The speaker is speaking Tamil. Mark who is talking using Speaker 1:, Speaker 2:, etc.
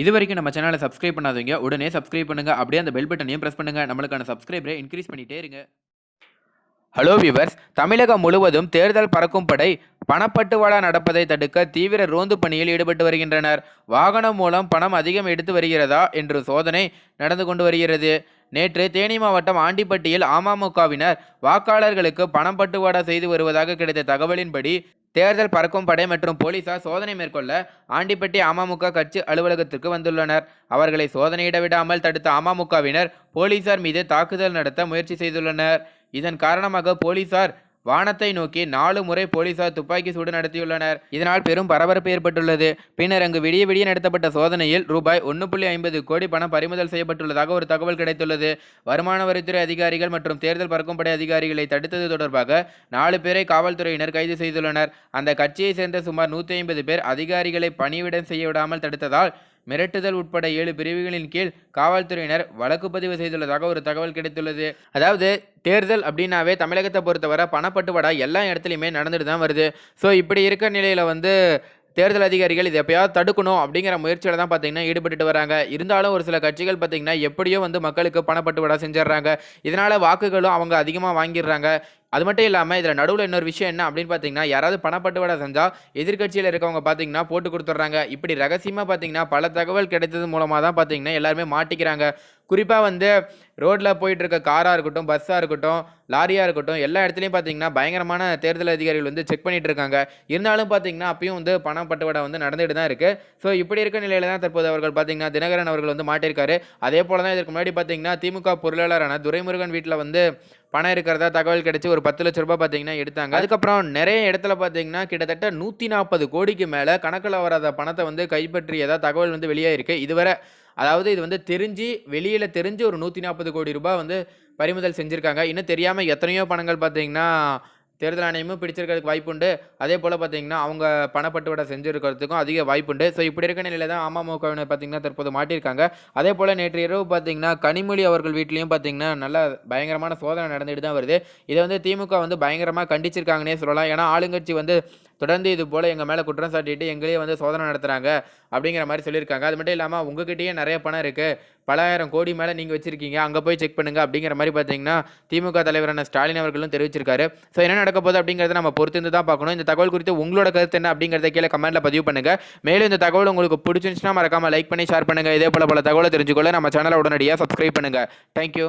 Speaker 1: இது வரைக்கும் நம்ம சேனலை சப்ஸ்கிரைப் பண்ணாதவங்க உடனே சப்ஸ்கிரைப் பண்ணுங்க. அப்படியே அந்த பெல் பட்டனையும் பிரஸ் பண்ணுங்க. நம்மளுக்கான சப்ஸ்கிரைபரை இன்க்ரீஸ் பண்ணிட்டே இருங்க. ஹலோ விவர்ஸ் தமிழகம் முழுவதும் தேர்தல் பறக்கும் படை பணப்பட்டுவாடா நடப்பதை தடுக்க தீவிர ரோந்து பணியில் ஈடுபட்டு வருகின்றனர். வாகனம் மூலம் பணம் அதிகம் எடுத்து வருகிறதா என்று சோதனை நடந்து கொண்டு வருகிறது. நேற்று தேனி மாவட்டம் ஆண்டிப்பட்டியில் அமமுகவினர் வாக்காளர்களுக்கு பணம் பட்டுவாடா செய்து வருவதாக கிடைத்த தகவலின்படி தேர்தல் பறக்கும் படை மற்றும் போலீசார் சோதனை மேற்கொள்ள ஆண்டிப்பட்டி அமமுக கட்சி அலுவலகத்திற்கு வந்துள்ளனர். அவர்களை சோதனையிட விடாமல் தடுத்த அமமுகவினர் போலீசார் மீது தாக்குதல் நடத்த முயற்சி செய்துள்ளனர். இதன் காரணமாக போலீசார் வானத்தை நோக்கி நாலு முறை போலீசார் துப்பாக்கி சூடு நடத்தியுள்ளனர். இதனால் பெரும் பரபரப்பு ஏற்பட்டுள்ளது. பின்னர் அங்கு விடிய விடிய நடத்தப்பட்ட சோதனையில் ரூபாய் ஒன்று புள்ளி ஐம்பது கோடி பணம் பறிமுதல் செய்யப்பட்டுள்ளதாக ஒரு தகவல் கிடைத்துள்ளது. வருமான வரித்துறை அதிகாரிகள் மற்றும் தேர்தல் பறக்கும் படை அதிகாரிகளை தடுத்தது தொடர்பாக நாலு பேரை காவல்துறையினர் கைது செய்துள்ளனர். அந்த கட்சியை சேர்ந்த சுமார் நூற்றி ஐம்பது பேர் அதிகாரிகளை பணிவிடம் செய்ய விடாமல் தடுத்ததால் மிரட்டுதல் உட்பட ஏழு பிரிவுகளின் கீழ் காவல்துறையினர் வழக்கு பதிவு செய்துள்ளதாக ஒரு தகவல் கிடைத்துள்ளது. அதாவது தேர்தல் அப்படின்னாவே தமிழகத்தை பொறுத்தவரை பணப்பட்டுவாடா எல்லா இடத்துலையுமே நடந்துட்டு தான் வருது. ஸோ இப்படி இருக்க நிலையில் வந்து தேர்தல் அதிகாரிகள் இதை எப்பயாவது தடுக்கணும் அப்படிங்கிற முயற்சியில் தான் பார்த்தீங்கன்னா ஈடுபட்டுட்டு வராங்க. இருந்தாலும் ஒரு சில கட்சிகள் பார்த்தீங்கன்னா எப்படியோ வந்து மக்களுக்கு பணப்பட்டுவாடா செஞ்சிடுறாங்க. இதனால் வாக்குகளும் அவங்க அதிகமாக வாங்கிடுறாங்க. அது மட்டும் இல்லாமல் இதில் நடுவில் இன்னொரு விஷயம் என்ன அப்படின்னு பார்த்தீங்கன்னா யாராவது பணப்பட்டுவாடா செஞ்சால் எதிர்க்கட்சியில் இருக்கவங்க பார்த்தீங்கன்னா போட்டு கொடுத்துட்றாங்க. இப்படி ரகசியமாக பார்த்தீங்கன்னா பல தகவல் கிடைத்தது மூலமாக தான் பார்த்தீங்கன்னா எல்லாருமே மாட்டிக்கிறாங்க. குறிப்பாக வந்து ரோட்டில் போயிட்டு இருக்க காராக இருக்கட்டும் பஸ்ஸாக இருக்கட்டும் லாரியாக இருக்கட்டும் எல்லா இடத்துலையும் பார்த்தீங்கன்னா பயங்கரமான தேர்தல் அதிகாரிகள் வந்து செக் பண்ணிட்டு இருக்காங்க. இருந்தாலும் பார்த்தீங்கன்னா அப்பயும் வந்து பணம் பட்டுவாடா வந்து நடந்துட்டு தான் இருக்குது ஸோ இப்படி இருக்க நிலையில் தான் தற்போது அவர்கள் பார்த்தீங்கன்னா தினகரன் அவர்கள் வந்து மாட்டிருக்காரு அதே போல் தான் இதற்கு முன்னாடி பார்த்தீங்கன்னா திமுக பொருளாளரான துரைமுருகன் வீட்டில் வந்து பணம் இருக்கிறதா தகவல் கிடைச்சி ஒரு பத்து லட்ச ரூபாய் பார்த்தீங்கன்னா எடுத்தாங்க. அதுக்கப்புறம் நிறைய இடத்துல பார்த்தீங்கன்னா கிட்டத்தட்ட நூற்றி நாற்பது கோடிக்கு மேலே கணக்கில் வராத பணத்தை வந்து கைப்பற்றியதாக தகவல் வந்து வெளியாயிருக்கு. இதுவரை அதாவது இது வந்து தெரிஞ்சு வெளியில் தெரிஞ்சு ஒரு நூற்றி நாற்பது கோடி ரூபாய் வந்து பறிமுதல் செஞ்சுருக்காங்க. இன்னும் தெரியாமல் எத்தனையோ பணங்கள் பார்த்தீங்கன்னா தேர்தல் ஆணையமும் பிடிச்சிருக்கிறதுக்கு வாய்ப்புண்டு. அதே போல் பார்த்தீங்கன்னா அவங்க பணப்பட்டுவடை செஞ்சுருக்கிறதுக்கும் அதிக வாய்ப்புண்டு. ஸோ இப்படி இருக்க நிலையில் தான் அமமுகவினர் பார்த்தீங்கன்னா தற்போது மாட்டியிருக்காங்க. அதே போல் நேற்று இரவு பார்த்தீங்கன்னா கனிமொழி அவர்கள் வீட்லேயும் பார்த்தீங்கன்னா நல்ல பயங்கரமான சோதனை நடந்துட்டு தான் வருது. இதை வந்து திமுக வந்து பயங்கரமாக கண்டிச்சிருக்காங்கன்னே சொல்லலாம். ஏன்னா ஆளுங்கட்சி வந்து தொடர்ந்து இது போல் எங்கள் மேலே குற்றம் சாட்டிட்டு எங்களே வந்து சோதனை நடத்துகிறாங்க அப்படிங்கிற மாதிரி சொல்லியிருக்காங்க. அது மட்டும் இல்லாமல் உங்ககிட்டயே நிறைய பணம் இருக்குது பலாயிரம் கோடி மேலே நீங்கள் வச்சுருக்கீங்க. அங்கே போய் செக் பண்ணுங்க அப்படிங்கிற மாதிரி பார்த்தீங்கன்னா திமுக தலைவரான ஸ்டாலின் அவர்களும் தெரிவிச்சிருக்காரு. ஸோ என்ன நடக்க போகுது அப்படிங்கிறத நம்ம பொறுத்திருந்து தான் பார்க்கணும். இந்த தகவல் குறித்து உங்களோட கருத்து என்ன அப்படிங்கிறத கீழே கமெண்ட்டில் பதிவு பண்ணுங்கள் மேலும் இந்த தகவல் உங்களுக்கு பிடிச்சிருந்துச்சுன்னா மறக்காமல் லைக் பண்ணி ஷேர் பண்ணுங்கள் இதே போல் பல தகவலை தெரிஞ்சுக்கொள்ள நம்ம சேனலை உடனடியாக சப்ஸ்கிரைப் பண்ணுங்கள் தேங்க்யூ